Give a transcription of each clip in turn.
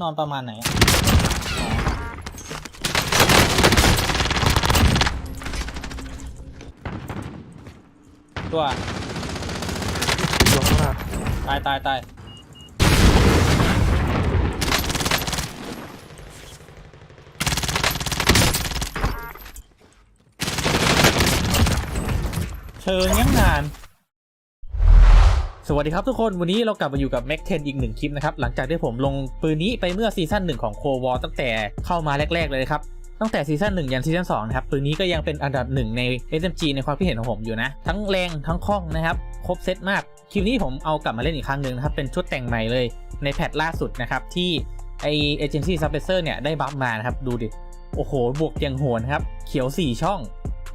นอนประมาณไหนอะอ๋อตัวลงข้างหน้าตายตายตายเชิงยังนานส วัสดีครับทุกคนวันนี้เรากลับมาอยู่กับ Mac 10 อีกหนึ่งคลิปนะครับ หลังจากที่ผมลงปืนนี้ไปเมื่อซีซั่นหนึ่งของโควอตั้งแต่เข้ามาแรก ๆ เลยครับตั้งแต่ซีซั่นหนึ่งยันซีซั่นสองนะครับปืนนี้ก็ยังเป็นอันดับหนึ่งใน SMG ในความคิดเห็นของผมอยู่นะ ทั้งแรงทั้งคล่องนะครับ ครบเซตมาก คลิปนี้ผมเอากลับมาเล่นอีกครั้งหนึ่งนะครับ เป็นชุดแต่งใหม่เลยในแพทล่าสุดนะครับที่ไอเอเจนซี่ซับเ e เซอร์เนี่ยได้บัฟมานะครับดูดิโอ้โหบวกยังโหนครับเขียว 4 ช่อง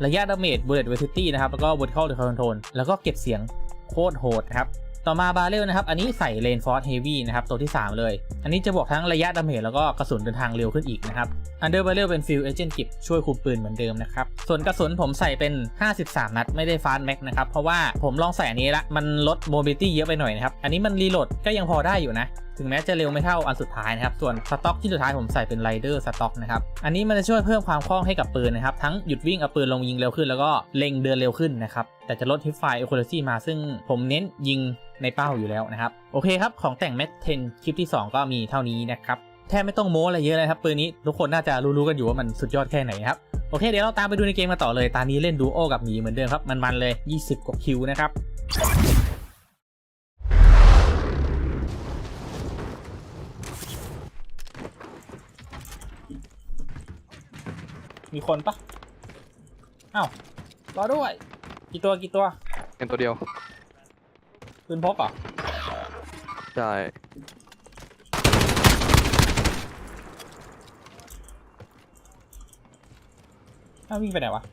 ระยะดาเมจ bullet velocity นะครับแล้วก็ vertical control แล้วก็เก็บเสียงโคตรโหดครับ ต่อมาบาเรลนะครับ อันนี้ใส่เลนฟอร์ e เฮฟวี่นะครับ ตัวที่ 3 เลย อันนี้จะบวกทั้งระยะดาเมจแล้วก็กระสุนเดินทางเร็วขึ้นอีกนะครับอันเดอร์บาเรลเป็นฟิลเอเจนต์กิบช่วยคุมปืนเหมือนเดิมนะครับ ส่วนกระสุนผมใส่เป็น 53 นัดไม่ได้ฟาสแม็กนะครับ เพราะว่าผมลองใส่อันนี้ละมันลดโมบิลิตี้เยอะไปหน่อยนะครับ อันนี้มันรีโหลดก็ยังพอได้อยู่นะถึงแม้จะเร็วไม่เท่าอันสุดท้ายนะครับ ส่วนสต็อกที่สุดท้ายผมใส่เป็นไรเดอร์สต็อกนะครับ อันนี้มันจะช่วยเพิ่มความคล่องให้กับปืนนะครับ ทั้งหยุดวิ่งเอาปืนลงยิงเร็วขึ้นแล้วก็เล็งเดินเร็วขึ้นนะครับ แต่จะลดฮิปไฟเอ c ค r a c y มาซึ่งผมเน้นยิง ในเป้าอยู่แล้วนะครับ โอเคครับ ของแต่ง m ม t 10คลิปที่ 2 ก็มีเท่านี้นะครับแทบไม่ต้องโม้อะไรเยอะเลยครับปืนนี้ทุกคนน่าจะรู้ๆกันอยู่ว่ามันสุดยอดแค่ไหนครับโอเคเดี๋ยวเราตามไปดูในเกมกันต่อเลยตอนนี้เล่นดูโอกับหมีเหมือนเดิมครับ มันๆเลย 20 กว่าคิวนะครับมีคนปะอ้าวรอด้วย กี่ตัวกี่ตัวเป็นตัวเดียว ปืนพกเหรอใช่อ้าววิ่งไปไหนวะ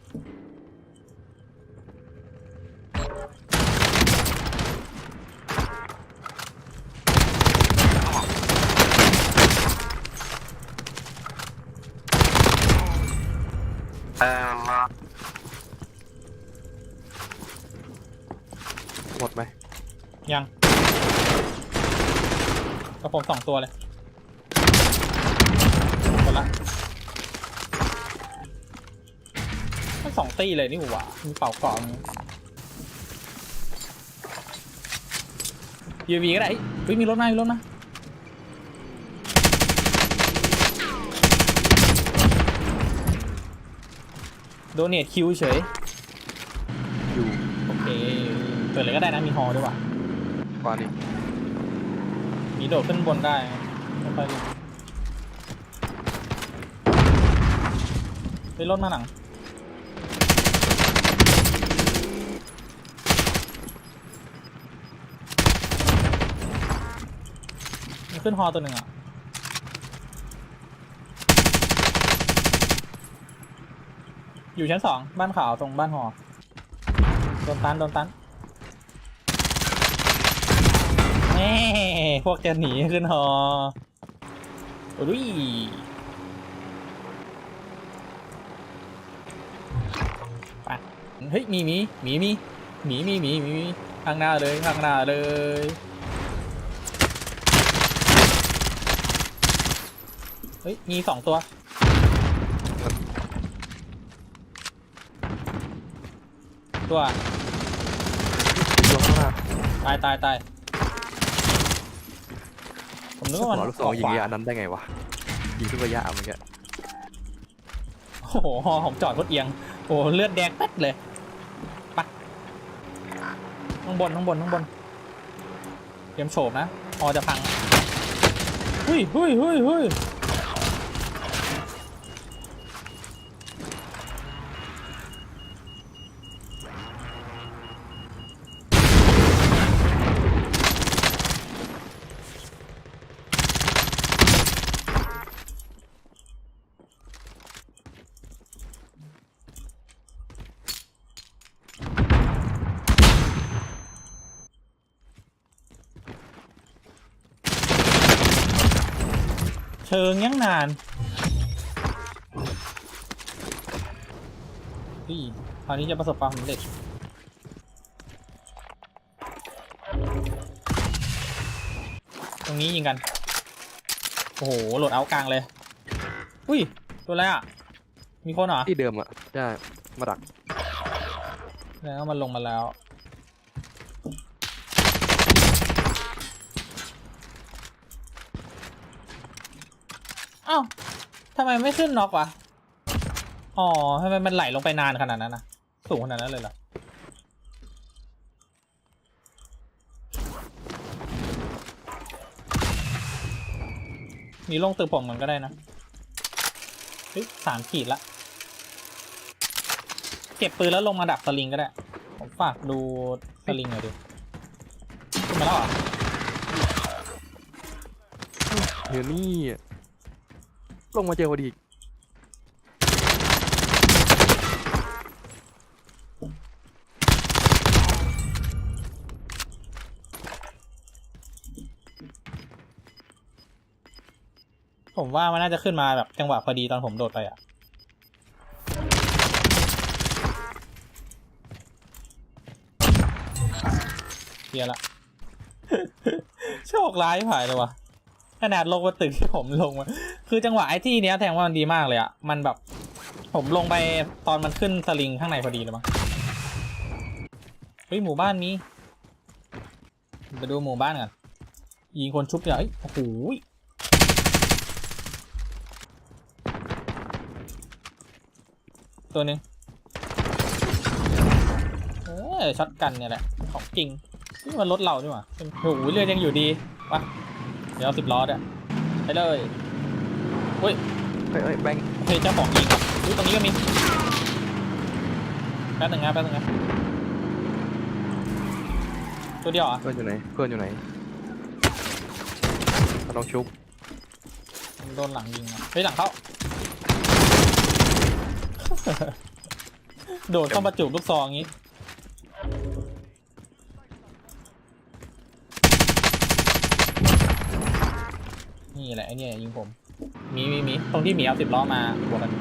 ยังกับผมสองตัวเลยหมดละมันสองตีเลยนี่หว่ามีเป่ากล่องยูวีก็ได้เฮ้ยมีรถมามีรถมาโดเนทคิวเฉย อยู่ โอเค เปิดเลยก็ได้นะ มีฮอด้วยว่ะ กว่านี้มีโดดขึ้นบนได้ไม่ค่อยรู้ไปรถมาหนังมีขึ้นฮอตัวหนึ่งอะ อยู่ชั้นสองบ้านขาวตรงบ้านหอ โดนตัน โดนตันแน่ พวกจะหนีขึ้นหออุ้ยไปเฮ้ยมีหมีหมีมีหมีมีหมีหมีข้างหน้าเลยข้างหน้าเลยเฮ้ยมีสองตัวตัวลงข้างหน้าตายตายตาย ผมนึกว่ามันหัวลูกซองยิงขวาระยะนั้นได้ไงวะยิงทุกระยะเมื่อกี้โอ้โหฮอผมจอดรถเอียงโอ้โหเลือดแดงแป๊ดเลยไปะข้างบนข้างบนข้างบนเตรียมโฉบนะฮอจะพังเฮ้ยเฮ้ยเฮ้ยเฮ้ย เชิงยังนานพี่คราวนี้จะประสบความสำเร็จตรงนี้ยิงกัน โอ้โห โหลดเอาท์กลางเลย อุ้ย ตัวอะไรอะ มีคนเหรอ ที่เดิมอะใช่มาดัก แล้วมันลงมาแล้ว อ้าทำไมไม่ขึ้นน็อกวะ อ๋อทำไมมันไหลลงไปนานขนาดนั้นนะสูงขนาดนั้นเลยเหรอ มีลงตึกผมเหมือนก็ได้นะเฮ้ยสามขีดละ เก็บปืนแล้วลงมาดักสลิงก็ได้ ผมฝากดูสลิงหน่อยดิขึ้นมาแล้วเหรอเดี๋ยวนี่ ลงมาเจอพอดีผมว่ามันน่าจะขึ้นมาแบบจังหวะพอดีตอนผมโดดไปอะ เฮียละ โชคร้ายผ่ายเลยวะขนาดลงมาตึกที่ผมลงมา คือจังหวะไอ้ที่เนี้ยแทงว่ามันดีมากเลยอะมันแบบ ผมลงไปตอนมันขึ้นสลิงข้างในพอดีเลยมั้งเฮ้ยหมู่บ้านมีไปดูหมู่บ้านก่อนยิงคนชุบเนี่ยโอ้โหตัวหนึ่งเออช็อตกันเนี่ยแหละ ของจริงนี่มันรถเรานี่หว่าโอ้โหเรือยังอยู่ดีปะเดี๋ยวสิบล้อเนี่ยไปเลย อุ้ยเฮ้ยเฮ้ยแบงค์โอเคเจ้าของยิงอะอุ้ยตรงนี้ก็มีแป๊บหนึงนะแป๊บหนึงนะตัวเดียวเหรอะเพื่อนอยู่ไหน เพื่อนอยู่ไหนน้องชุบโดนหลังยิงอะเฮ้ยหลังเข้า โดดเข้ามาจูบลูกซองงี้นี่แหละไอ้เนี่ยยิงผม มีมีมีตรงที่หมีเอาสิบล้อมาบวกกัน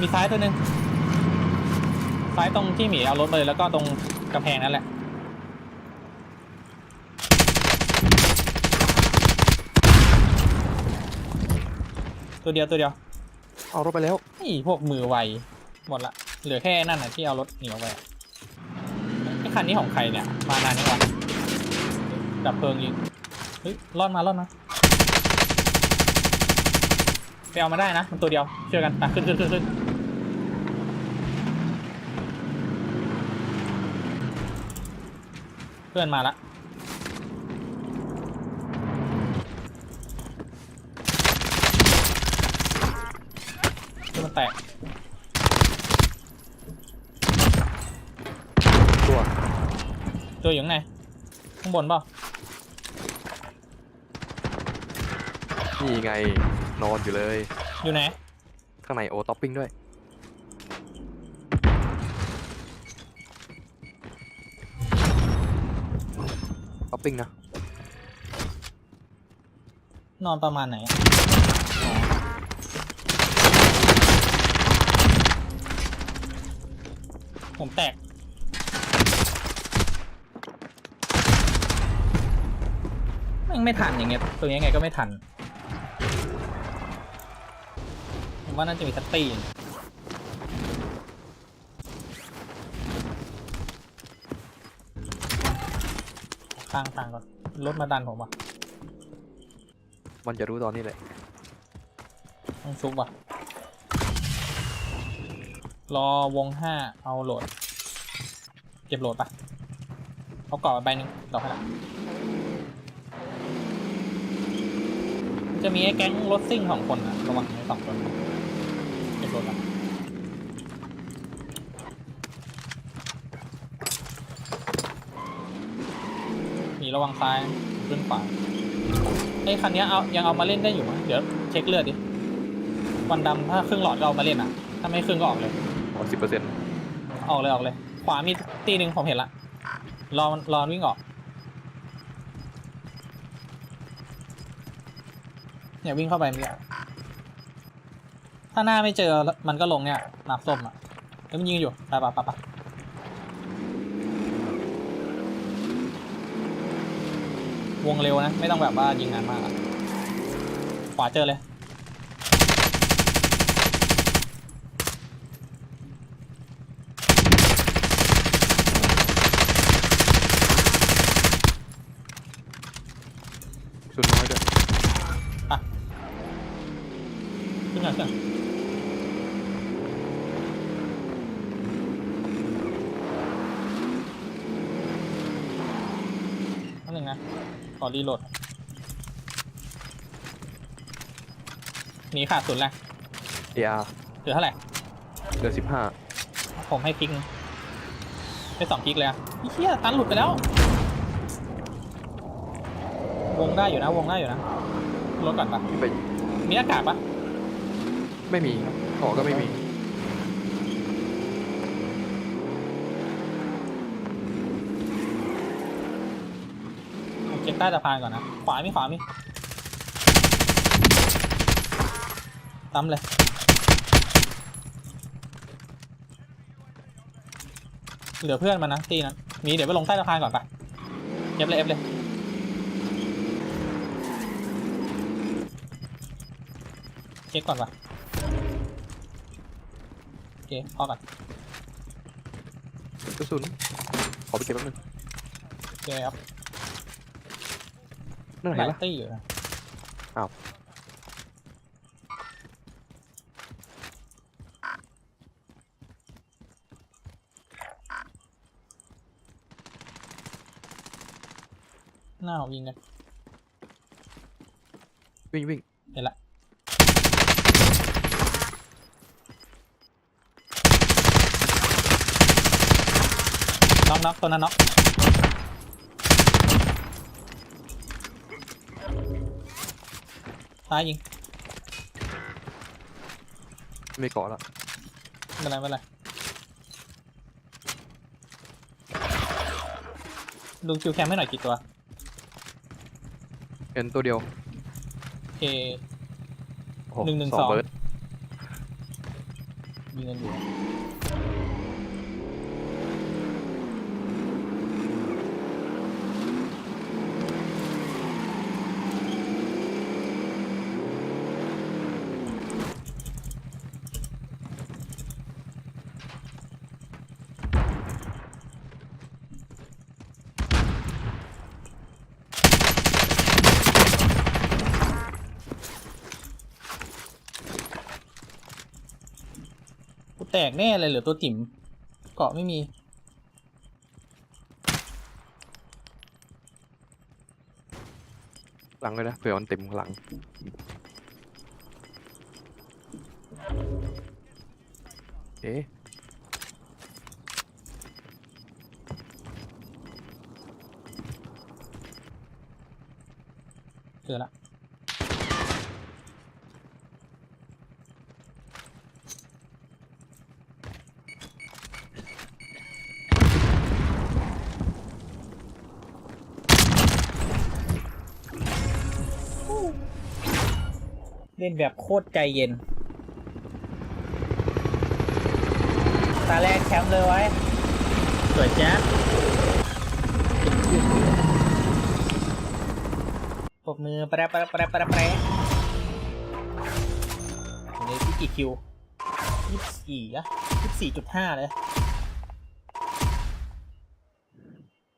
มีซ้ายตัวหนึ่งซ้ายตรงที่หมีเอารถไปเลยแล้วก็ตรงกระแพงนั่นแหละ ตัวเดียวตัวเดียว เอารถไปแล้วนี่พวกมือไวหมดละเหลือแค่นั่นน่ะที่เอารถเหนีออกไปไอ้คันนี้ของใครเนี่ย มานานยังวะดับเพลิงอีกเฮ้ยรอดมารอดมาไปเอามาได้นะ มันตัวเดียวเชื่อกันไปขึ้นขึ้นขึ้นขึ้นเพื่อนมาละเพื่อนมัน แตกตัวตัวอยู่ข้างในข้างบนเปล่านี่ไง นอนอยู่เลย อยู่ไหน ข้างในโอท็อปปิ้งด้วย ท็อปปิ้งนะ นอนประมาณไหนอะอ๋อ ผมแตก แม่งไม่ทันอย่างเงี้ย ตัวนี้ยังไงก็ไม่ทัน ผมว่าน่าจะมีสักตีนข้างทางก่อน รถมาดันผมอะ มันจะรู้ตอนนี้แหละต้องชุบว่ะ รอวงห้าเอาโหลด เก็บโหลดปะเอากรอบไปใบหนึ่งดอกให้ละมันจะมีไอ้แก๊งรถซิ่งของคนอะระวังไอ้สองคนเก็บโหลดปะมีระวังซ้ายขึ้นขวาไอ้คันนี้เอายังเอามาเล่นได้อยู่มั้ยเดี๋ยวเช็คเลือดดิวันดำถ้าครึ่งหลอดก็เอามาเล่นอะ ถ้าไม่ครึ่งก็ออกเลย อ๋อสิบเปอร์เซ็นต์ออกเลยออกเลย ขวามีตีหนึ่งผมเห็นละ รอมันรอมันวิ่งออก เนี่ยวิ่งเข้าไปเมื่อกี้ถ้าหน้าไม่เจอมันก็ลงเนี่ยมาร์คส้มอะแล้วมันยิงอยู่ไปปะปะปะวงเร็วนะ ไม่ต้องแบบว่ายิงนานมากขวาเจอเลย สุดน้อยด้วยขึ้นหน่อยขึ้นหน่อยอันหนึ่งนะขอรีโหลดหนีขาดสุดแล้วเออาร์เหลือเท่าไหร่ เหลือสิบห้าผมให้พลิกนึงได้สองพลิกเลยอะไอ้เหี้ยตันหลุดไปแล้ว วงได้อยู่นะ วงได้อยู่นะลดก่อนปะไปมีหน้ากากปะไม่มีหอก็ไม่มีผมเช็คใต้สะพานก่อนนะ ขวามีขวามีตั้มเลยเหลือเพื่อนมันนะตีนั้นมีเดี๋ยวไปลงใต้สะพานก่อนปะเอฟเลยเอฟเลย ช็คก่อนปะโอเคพอก่อนกระสุนขอไปเก็บแป๊บนึงโอเคครับนั่นหไหนลายล่ะตี้อยู่นะอ้าวหน้าผมยิงกันวิ่งวิ่งเห็นละ อกน็อกตัวนั้นน็อกซ้ายยิงไม่เกาะละไม่เป็นไรไม่เป็นไรดูคิวแคมให้หน่อยกี่ตัวเห็นตัวเดียวโอเค โอ้โหนึ่งหนึ่งสสอองงเบิร์ด ยิงกันอยู่ ตกแน่เลยเหลือตัวจิ๋มเกาะไม่มี หลังเลยนะเผื่อมันเต็มข้างหลัง เอ๊ะเจอละ เล่นแบบโคตรใจเย็น ตาแรกแชมป์เลยไว้ สวยแจ๊ดปรบมือแปรแปรแปรแปรแปรวันนี้พี่กี่คิวยี่สิบสี่อะยี่สิบสี่จุดห้าเลย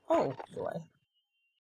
โอ้ สวย